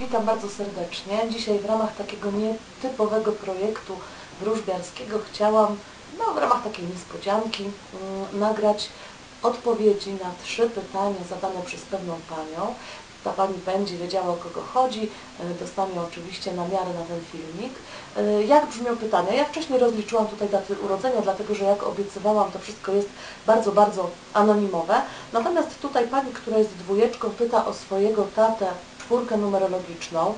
Witam bardzo serdecznie. Dzisiaj w ramach takiego nietypowego projektu wróżbiarskiego chciałam, no w ramach takiej niespodzianki, mm, nagrać odpowiedzi na trzy pytania zadane przez pewną panią. Ta pani będzie wiedziała o kogo chodzi, e, dostanie oczywiście na miarę na ten filmik. E, Jak brzmią pytania? Ja wcześniej rozliczyłam tutaj daty urodzenia, dlatego że jak obiecywałam, to wszystko jest bardzo, bardzo anonimowe. Natomiast tutaj pani, która jest dwójeczką, pyta o swojego tatę czwórkę numerologiczną.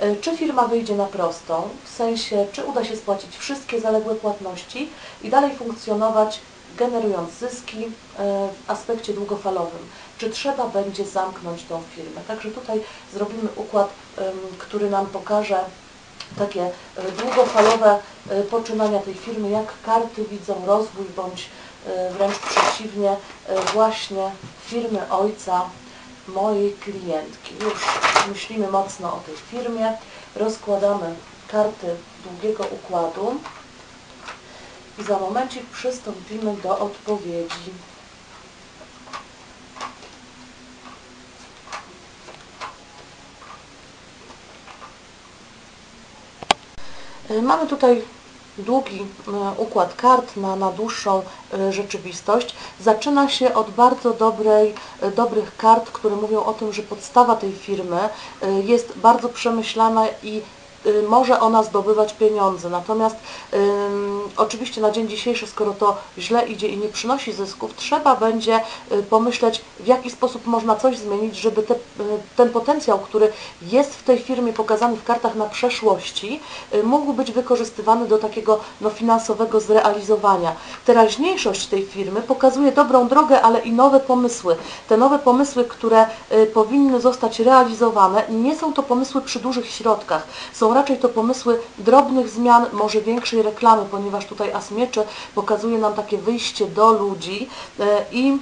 E, Czy firma wyjdzie na prostą? W sensie, czy uda się spłacić wszystkie zaległe płatności i dalej funkcjonować generując zyski e, w aspekcie długofalowym. Czy trzeba będzie zamknąć tą firmę? Także tutaj zrobimy układ, który nam pokaże takie e, długofalowe poczynania tej firmy, jak karty widzą rozwój, bądź wręcz przeciwnie, właśnie firmy ojca mojej klientki. Już myślimy mocno o tej firmie, rozkładamy karty długiego układu i za momencik przystąpimy do odpowiedzi. Mamy tutaj długi e, układ kart na, na dłuższą e, rzeczywistość. Zaczyna się od bardzo dobrej, e, dobrych kart, które mówią o tym, że podstawa tej firmy jest bardzo przemyślana i może ona zdobywać pieniądze. Natomiast oczywiście na dzień dzisiejszy, skoro to źle idzie i nie przynosi zysków, trzeba będzie y, pomyśleć, w jaki sposób można coś zmienić, żeby te, y, ten potencjał, który jest w tej firmie pokazany w kartach na przeszłości, y, mógł być wykorzystywany do takiego no, finansowego zrealizowania. Teraźniejszość tej firmy pokazuje dobrą drogę, ale i nowe pomysły. Te nowe pomysły, które powinny zostać realizowane, nie są to pomysły przy dużych środkach. Są raczej to pomysły drobnych zmian, może większej reklamy, ponieważ tutaj As Mieczy pokazuje nam takie wyjście do ludzi y, i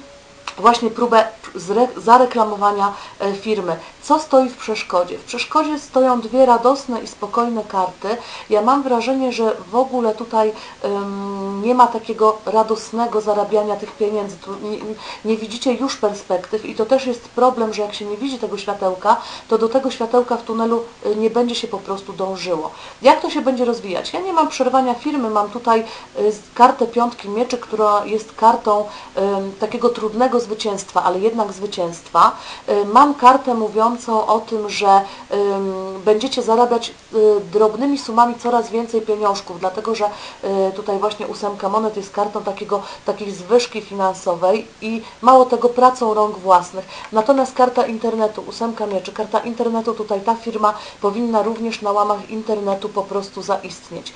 właśnie próbę zareklamowania e, firmy. Co stoi w przeszkodzie? W przeszkodzie stoją dwie radosne i spokojne karty. Ja mam wrażenie, że w ogóle tutaj em, nie ma takiego radosnego zarabiania tych pieniędzy. Nie, nie widzicie już perspektyw i to też jest problem, że jak się nie widzi tego światełka, to do tego światełka w tunelu y, nie będzie się po prostu dążyło. Jak to się będzie rozwijać? Ja nie mam przerwania firmy, mam tutaj y, kartę piątki mieczy, która jest kartą takiego trudnego zwycięstwa, ale jednak zwycięstwa. Y, Mam kartę mówiącą o tym, że będziecie zarabiać drobnymi sumami coraz więcej pieniążków, dlatego że tutaj właśnie ósemka monet jest kartą takiego, takiej zwyżki finansowej i mało tego pracą rąk własnych. Natomiast karta internetu, ósemka mieczy, karta internetu, tutaj ta firma powinna również na łamach internetu po prostu zaistnieć.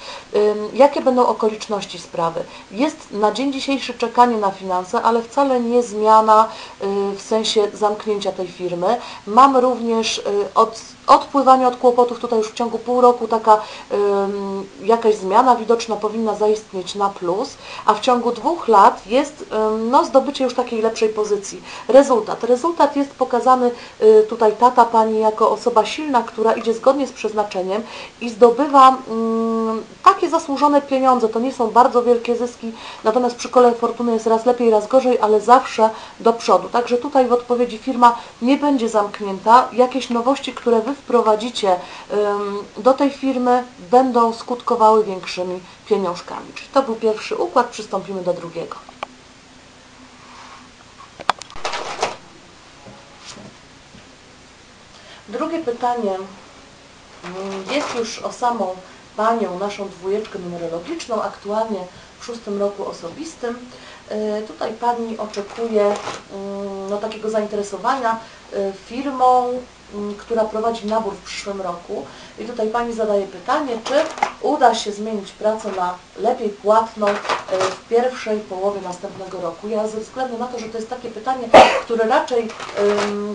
Jakie będą okoliczności sprawy? Jest na dzień dzisiejszy czekanie na finanse, ale wcale nie zmiana y, w sensie zamknięcia tej firmy. Mam również y, od, odpływanie od kłopotów, tutaj już w ciągu pół roku taka jakaś zmiana widoczna powinna zaistnieć na plus, a w ciągu dwóch lat jest no, zdobycie już takiej lepszej pozycji. Rezultat. Rezultat jest pokazany y, tutaj tata pani jako osoba silna, która idzie zgodnie z przeznaczeniem i zdobywa mm, takie zasłużone pieniądze. To nie są bardzo wielkie zyski, natomiast przy kole fortuny jest raz lepiej, raz gorzej, ale zawsze do przodu. Także tutaj w odpowiedzi firma nie będzie zamknięta. Jakieś nowości, które Wy wprowadzicie do tej firmy będą skutkowały większymi pieniążkami. Czyli to był pierwszy układ, przystąpimy do drugiego. Drugie pytanie mm, jest już o samą Panią, naszą dwójeczkę numerologiczną, aktualnie w szóstym roku osobistym. E, Tutaj Pani oczekuje mm, no, takiego zainteresowania e, firmą, która prowadzi nabór w przyszłym roku. I tutaj Pani zadaje pytanie, czy uda się zmienić pracę na lepiej płatną w pierwszej połowie następnego roku. Ja ze względu na to, że to jest takie pytanie, które raczej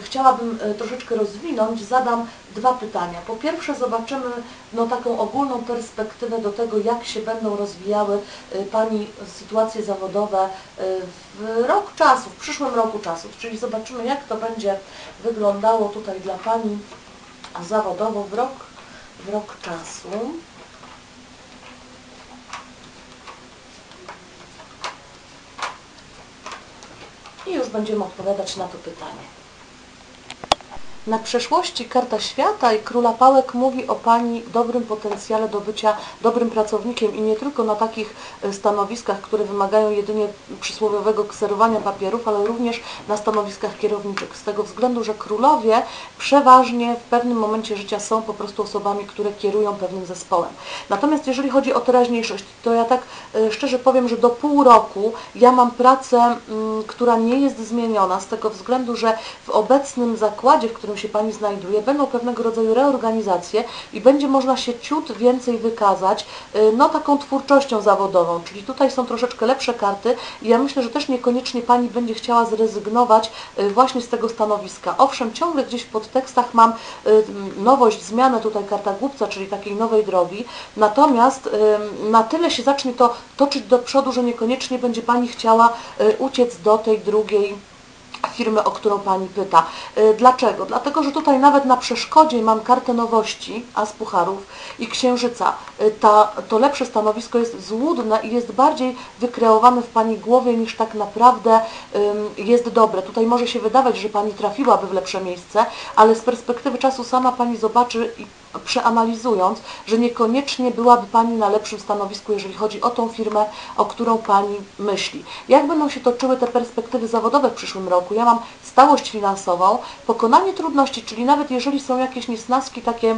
chciałabym e, troszeczkę rozwinąć, zadam dwa pytania. Po pierwsze zobaczymy no, taką ogólną perspektywę do tego, jak się będą rozwijały e, Pani sytuacje zawodowe e, w rok czasu, w przyszłym roku czasu, czyli zobaczymy, jak to będzie wyglądało tutaj dla Pani zawodowo w rok, w rok czasu. Będziemy odpowiadać na to pytanie. Na przeszłości karta świata i króla pałek mówi o Pani dobrym potencjale do bycia dobrym pracownikiem i nie tylko na takich e, stanowiskach, które wymagają jedynie przysłowiowego kserowania papierów, ale również na stanowiskach kierowniczych. Z tego względu, że królowie przeważnie w pewnym momencie życia są po prostu osobami, które kierują pewnym zespołem. Natomiast jeżeli chodzi o teraźniejszość, to ja tak e, szczerze powiem, że do pół roku ja mam pracę, mm, która nie jest zmieniona z tego względu, że w obecnym zakładzie, w którym się Pani znajduje, będą pewnego rodzaju reorganizacje i będzie można się ciut więcej wykazać y, no taką twórczością zawodową, czyli tutaj są troszeczkę lepsze karty i ja myślę, że też niekoniecznie Pani będzie chciała zrezygnować y, właśnie z tego stanowiska. Owszem, ciągle gdzieś w podtekstach mam y, nowość, zmianę tutaj karta głupca, czyli takiej nowej drogi, natomiast na tyle się zacznie to toczyć do przodu, że niekoniecznie będzie Pani chciała uciec do tej drugiej firmy, o którą Pani pyta. Y, dlaczego? Dlatego, że tutaj nawet na przeszkodzie mam kartę nowości, as pucharów i księżyca. Y, ta, to lepsze stanowisko jest złudne i jest bardziej wykreowane w Pani głowie niż tak naprawdę jest dobre. Tutaj może się wydawać, że Pani trafiłaby w lepsze miejsce, ale z perspektywy czasu sama Pani zobaczy i przeanalizując, że niekoniecznie byłaby Pani na lepszym stanowisku, jeżeli chodzi o tą firmę, o którą Pani myśli. Jak będą się toczyły te perspektywy zawodowe w przyszłym roku? Ja mam stałość finansową, pokonanie trudności, czyli nawet jeżeli są jakieś niesnaski takie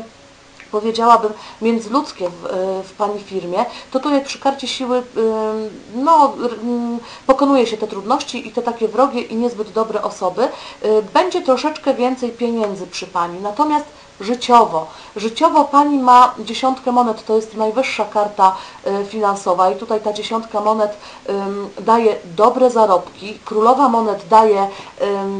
powiedziałabym, międzyludzkie w, w Pani firmie, to tutaj przy karcie siły no, pokonuje się te trudności i te takie wrogie i niezbyt dobre osoby. Y, będzie troszeczkę więcej pieniędzy przy Pani. Natomiast życiowo. Życiowo Pani ma dziesiątkę monet, to jest najwyższa karta y, finansowa i tutaj ta dziesiątka monet daje dobre zarobki. Królowa monet daje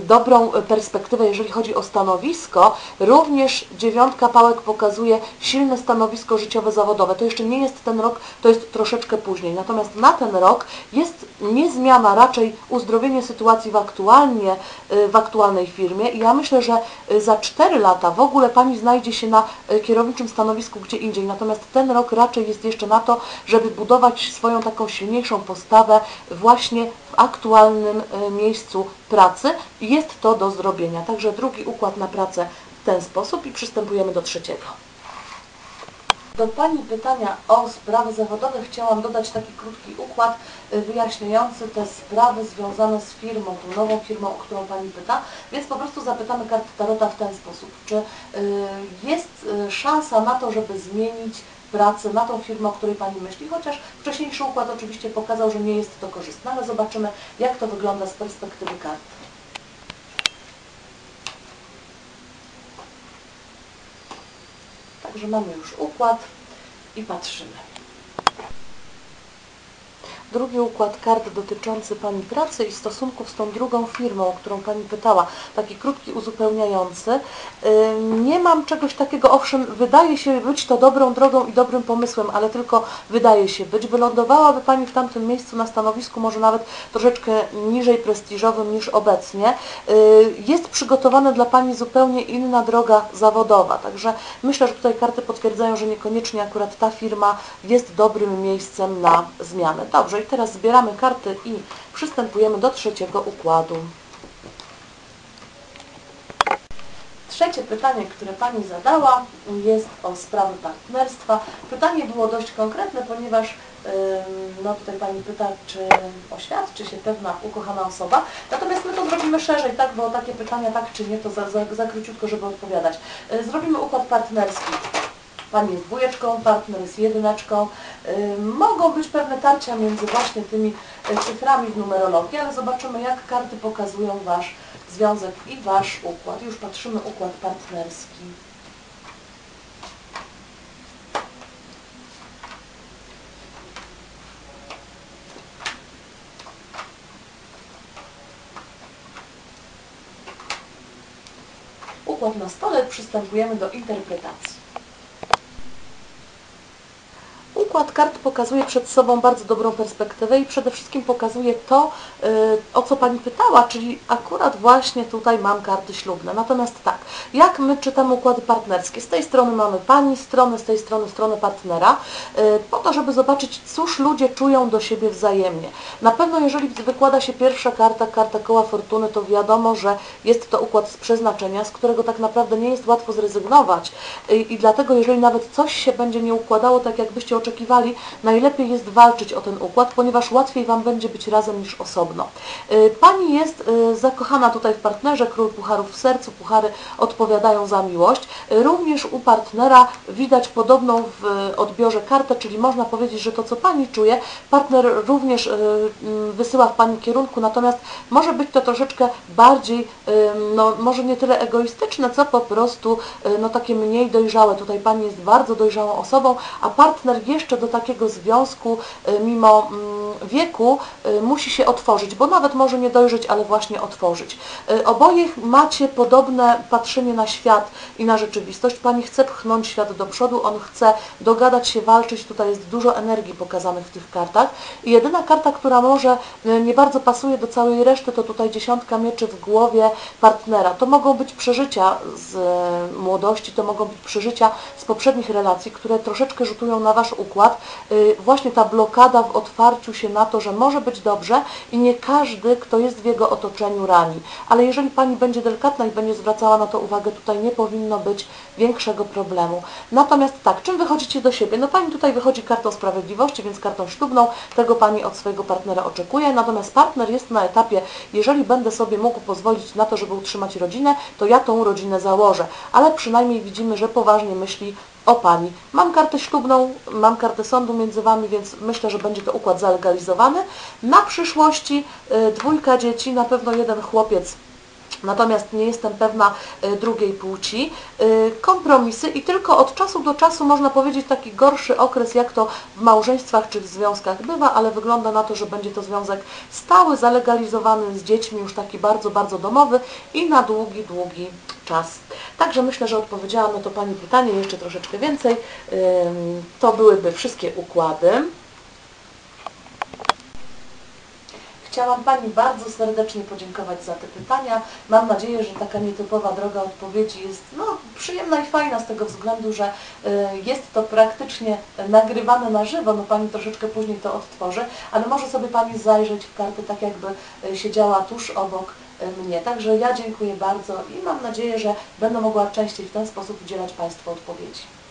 dobrą perspektywę, jeżeli chodzi o stanowisko. Również dziewiątka pałek pokazuje silne stanowisko życiowe, zawodowe. To jeszcze nie jest ten rok, to jest troszeczkę później. Natomiast na ten rok jest niezmiana, raczej uzdrowienie sytuacji w, aktualnie, y, w aktualnej firmie i ja myślę, że y, za 4 lata w ogóle Pani Pani znajdzie się na e, kierowniczym stanowisku gdzie indziej. Natomiast ten rok raczej jest jeszcze na to, żeby budować swoją taką silniejszą postawę właśnie w aktualnym e, miejscu pracy. Jest to do zrobienia. Także drugi układ na pracę w ten sposób i przystępujemy do trzeciego. Do Pani pytania o sprawy zawodowe chciałam dodać taki krótki układ y, wyjaśniający te sprawy związane z firmą, tą nową firmą, o którą Pani pyta, więc po prostu zapytamy kartę Tarota w ten sposób. Czy y, jest y, szansa na to, żeby zmienić pracę na tą firmę, o której Pani myśli, chociaż wcześniejszy układ oczywiście pokazał, że nie jest to korzystne, ale zobaczymy, jak to wygląda z perspektywy kart. Także mamy już układ i patrzymy. Drugi układ kart dotyczący Pani pracy i stosunków z tą drugą firmą, o którą Pani pytała, taki krótki, uzupełniający. Nie mam czegoś takiego, owszem, wydaje się być to dobrą drogą i dobrym pomysłem, ale tylko wydaje się być. Wylądowałaby Pani w tamtym miejscu na stanowisku, może nawet troszeczkę niżej prestiżowym niż obecnie. Jest przygotowana dla Pani zupełnie inna droga zawodowa, także myślę, że tutaj karty potwierdzają, że niekoniecznie akurat ta firma jest dobrym miejscem na zmianę. Dobrze, teraz zbieramy karty i przystępujemy do trzeciego układu. Trzecie pytanie, które Pani zadała, jest o sprawy partnerstwa. Pytanie było dość konkretne, ponieważ no tutaj Pani pyta, czy oświadczy się pewna ukochana osoba. Natomiast my to zrobimy szerzej, tak, bo takie pytania tak czy nie, to za, za, za króciutko, żeby odpowiadać. Y, zrobimy układ partnerski. Pani jest dwójeczką, partner jest jedyneczką. Y, mogą być pewne tarcia między właśnie tymi y, cyframi w numerologii, ale zobaczymy jak karty pokazują Wasz związek i Wasz układ. Już patrzymy układ partnerski. Układ na stole, przystępujemy do interpretacji. Układ kart pokazuje przed sobą bardzo dobrą perspektywę i przede wszystkim pokazuje to, y, o co Pani pytała, czyli akurat właśnie tutaj mam karty ślubne. Natomiast tak, jak my czytamy układy partnerskie? Z tej strony mamy Pani stronę, z tej strony stronę partnera, y, po to, żeby zobaczyć, cóż ludzie czują do siebie wzajemnie. Na pewno jeżeli wykłada się pierwsza karta, karta koła fortuny, to wiadomo, że jest to układ z przeznaczenia, z którego tak naprawdę nie jest łatwo zrezygnować i, i dlatego jeżeli nawet coś się będzie nie układało tak, jakbyście oczekiwali, najlepiej jest walczyć o ten układ, ponieważ łatwiej Wam będzie być razem niż osobno. Y, Pani jest y, zakochana tutaj w partnerze, król pucharów w sercu, puchary odpowiadają za miłość. Y, Również u partnera widać podobną w odbiorze kartę, czyli można powiedzieć, że to co Pani czuje, partner również mm, wysyła w Pani kierunku, natomiast może być to troszeczkę bardziej, no może nie tyle egoistyczne, co po prostu no takie mniej dojrzałe. Tutaj Pani jest bardzo dojrzałą osobą, a partner jeszcze do takiego związku y, mimo mm, wieku y, musi się otworzyć, bo nawet może nie dojrzeć, ale właśnie otworzyć. Y, Oboje macie podobne patrzenie na świat i na rzeczywistość. Pani chce pchnąć świat do przodu, on chce dogadać się, walczyć. Tutaj jest dużo energii pokazanych w tych kartach. I jedyna karta, która może nie bardzo pasuje do całej reszty, to tutaj dziesiątka mieczy w głowie partnera. To mogą być przeżycia z młodości, to mogą być przeżycia z poprzednich relacji, które troszeczkę rzutują na Wasz układ. Y, Właśnie ta blokada w otwarciu się na to, że może być dobrze i nie każdy, kto jest w jego otoczeniu, rani. Ale jeżeli Pani będzie delikatna i będzie zwracała na to uwagę, tutaj nie powinno być większego problemu. Natomiast tak, czym wychodzicie do siebie? No Pani tutaj wychodzi kartą sprawiedliwości, więc kartą ślubną, tego Pani od swojego partnera oczekuje, natomiast partner jest na etapie, jeżeli będę sobie mógł pozwolić na to, żeby utrzymać rodzinę, to ja tą rodzinę założę. Ale przynajmniej widzimy, że poważnie myśli o Pani. Mam kartę ślubną, mam kartę sądu między Wami, więc myślę, że będzie to układ zalegalizowany. Na przyszłości y, dwójka dzieci, na pewno jeden chłopiec natomiast nie jestem pewna y, drugiej płci. Y, Kompromisy i tylko od czasu do czasu można powiedzieć taki gorszy okres, jak to w małżeństwach czy w związkach bywa, ale wygląda na to, że będzie to związek stały, zalegalizowany z dziećmi, już taki bardzo, bardzo domowy i na długi, długi czas. Także myślę, że odpowiedziałam na to Pani pytanie, jeszcze troszeczkę więcej. To byłyby wszystkie układy. Chciałam Pani bardzo serdecznie podziękować za te pytania. Mam nadzieję, że taka nietypowa droga odpowiedzi jest no, przyjemna i fajna z tego względu, że y, jest to praktycznie nagrywane na żywo. No Pani troszeczkę później to odtworzy, ale może sobie Pani zajrzeć w karty tak jakby y, siedziała tuż obok mnie. Także ja dziękuję bardzo i mam nadzieję, że będę mogła częściej w ten sposób udzielać Państwu odpowiedzi.